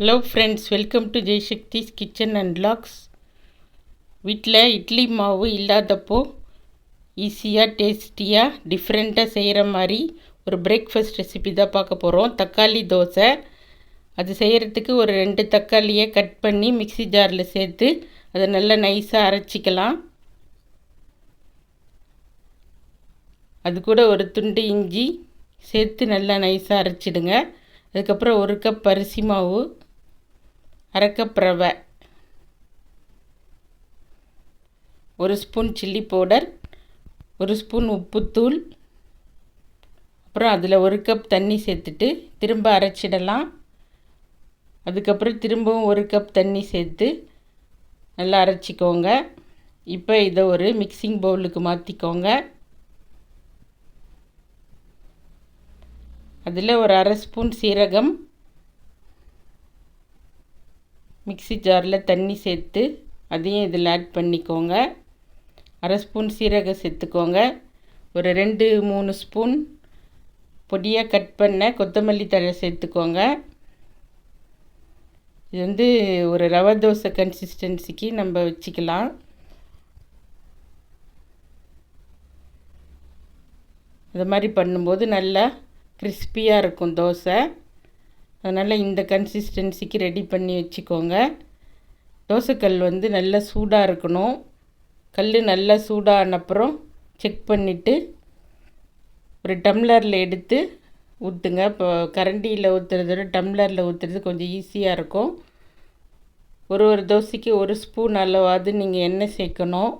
Hello friends welcome to Jaishakthi's kitchen and vlogs வீட்டில் இட்லி மாவு இல்லாதப்போ ஈஸியாக டேஸ்டியாக டிஃப்ரெண்ட்டாக செய்கிற மாதிரி ஒரு பிரேக்ஃபாஸ்ட் ரெசிபி தான் பார்க்க போகிறோம் தக்காளி தோசை. அது செய்கிறதுக்கு ஒரு ரெண்டு தக்காளியை கட் பண்ணி மிக்சி ஜாரில் சேர்த்து அதை நல்லா நைஸாக அரைச்சிக்கலாம். அது கூட ஒரு துண்டு இஞ்சி சேர்த்து நல்லா நைஸாக அரைச்சிடுங்க. அதுக்கப்புறம் ஒரு கப் அரிசி மாவு. அரை ஒரு ஸ்பூன் சில்லி பவுடர் ஒரு ஸ்பூன் உப்புத்தூள் அப்புறம் அதில் ஒரு கப் தண்ணி சேர்த்துட்டு திரும்ப அரைச்சிடலாம். அதுக்கப்புறம் திரும்பவும் ஒரு கப் தண்ணி சேர்த்து நல்லா அரைச்சிக்கோங்க. இப்போ இதை ஒரு மிக்சிங் பவுலுக்கு மாற்றிக்கோங்க அதில் ஒரு அரை ஸ்பூன் சீரகம் மிக்சி ஜாரில் தண்ணி சேர்த்து அதையும் இதில் ஆட் பண்ணிக்கோங்க. அரை ஸ்பூன் சீரகம் சேர்த்துக்கோங்க. ஒரு ரெண்டு மூணு ஸ்பூன் பொடியாக கட் பண்ண கொத்தமல்லி தழை சேர்த்துக்கோங்க. இது வந்து ஒரு ரவை தோசை கன்சிஸ்டன்சிக்கு நம்ம வச்சுக்கலாம். அது மாதிரி பண்ணும்போது நல்லா கிறிஸ்பியாக இருக்கும் தோசை. அதனால் இந்த கன்சிஸ்டன்சிக்கு ரெடி பண்ணி வச்சுக்கோங்க. தோசைக்கல் வந்து நல்லா சூடாக இருக்கணும். கல் நல்லா சூடானப்புறம் செக் பண்ணிவிட்டு ஒரு டம்ளரில் எடுத்து ஊற்றுங்க இப்போ கரண்டியில் ஊற்றுறத டம்ளரில் ஊற்றுறது கொஞ்சம் ஈஸியாக இருக்கும். ஒரு ஒரு தோசைக்கு ஒரு ஸ்பூன் அளவாவது நீங்கள் எண்ணெய் சேர்க்கணும்.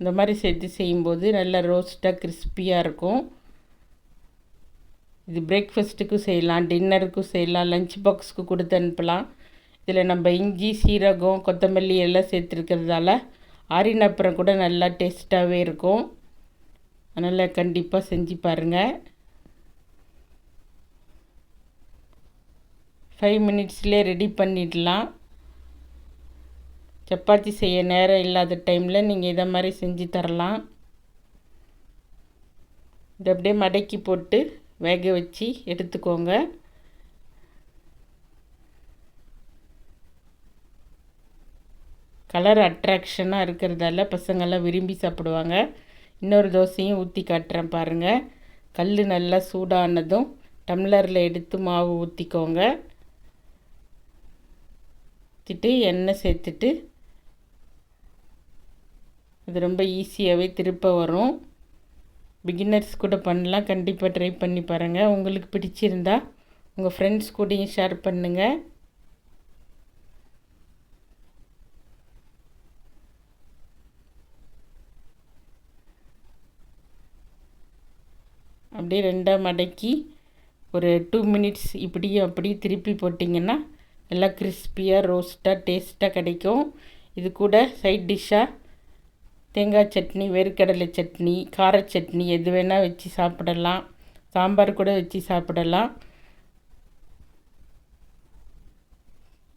இந்த மாதிரி சேர்த்து செய்யும்போது நல்லா ரோஸ்ட்டாக கிறிஸ்பியாக இருக்கும். இது பிரேக்ஃபாஸ்ட்டுக்கும் செய்யலாம் டின்னருக்கும் செய்யலாம் லஞ்ச் பாக்ஸுக்கு கொடுத்து அனுப்பலாம். இதில் நம்ம இஞ்சி சீரகம் கொத்தமல்லி எல்லாம் சேர்த்துருக்கிறதால ஆறின அப்புறம் கூட நல்லா டேஸ்ட்டாகவே இருக்கும். அதனால் கண்டிப்பாக செஞ்சு பாருங்கள் ஃபைவ் மினிட்ஸ்லேயே ரெடி பண்ணிடலாம். சப்பாத்தி செய்ய நேரம் இல்லாத டைமில் நீங்கள் இதை மாதிரி செஞ்சு தரலாம். இதை அப்படியே மடக்கி போட்டு வேக வச்சு எடுத்துக்கோங்க. கலர் அட்ராக்ஷனாக இருக்கிறதால பசங்கள்லாம் விரும்பி சாப்பிடுவாங்க. இன்னொரு தோசையும் ஊற்றி காட்டுறேன் பாருங்கள் கல் நல்லா சூடானதும் டம்ளரில் எடுத்து மாவு ஊற்றிக்கோங்க ஊற்றிட்டு எண்ணெய் சேர்த்துட்டு அது ரொம்ப ஈஸியாகவே திருப்ப வரும். பிகினர்ஸ் கூட பண்ணலாம். கண்டிப்பாக ட்ரை பண்ணி பாருங்கள் உங்களுக்கு பிடிச்சிருந்தா உங்கள் ஃப்ரெண்ட்ஸ் கூடயும் ஷேர் பண்ணுங்கள் அப்படியே ரெண்டாக மடக்கி ஒரு டூ மினிட்ஸ் இப்படியும் அப்படியே திருப்பி போட்டிங்கன்னா நல்லா கிறிஸ்பியாக ரோஸ்ட்டாக டேஸ்ட்டாக கிடைக்கும். இது கூட சைட் டிஷ்ஷாக தேங்காய் சட்னி வேர்க்கடலை சட்னி கார சட்னி எது வேணால் வச்சு சாப்பிடலாம். சாம்பார் கூட வச்சு சாப்பிடலாம்.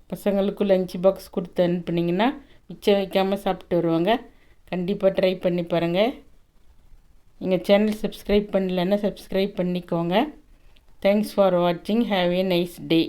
பசங்களுக்கும் லஞ்ச் பாக்ஸ் கொடுத்து அனுப்புனீங்கன்னா மிச்சம் வைக்காமல் சாப்பிட்டு வருவாங்க. கண்டிப்பாக ட்ரை பண்ணி பாருங்கள் எங்கள் சேனல் சப்ஸ்கிரைப் பண்ணலன்னா சப்ஸ்கிரைப் பண்ணிக்கோங்க. தேங்க்ஸ் ஃபார் வாட்சிங் ஹாவ் ஏ நைஸ் டே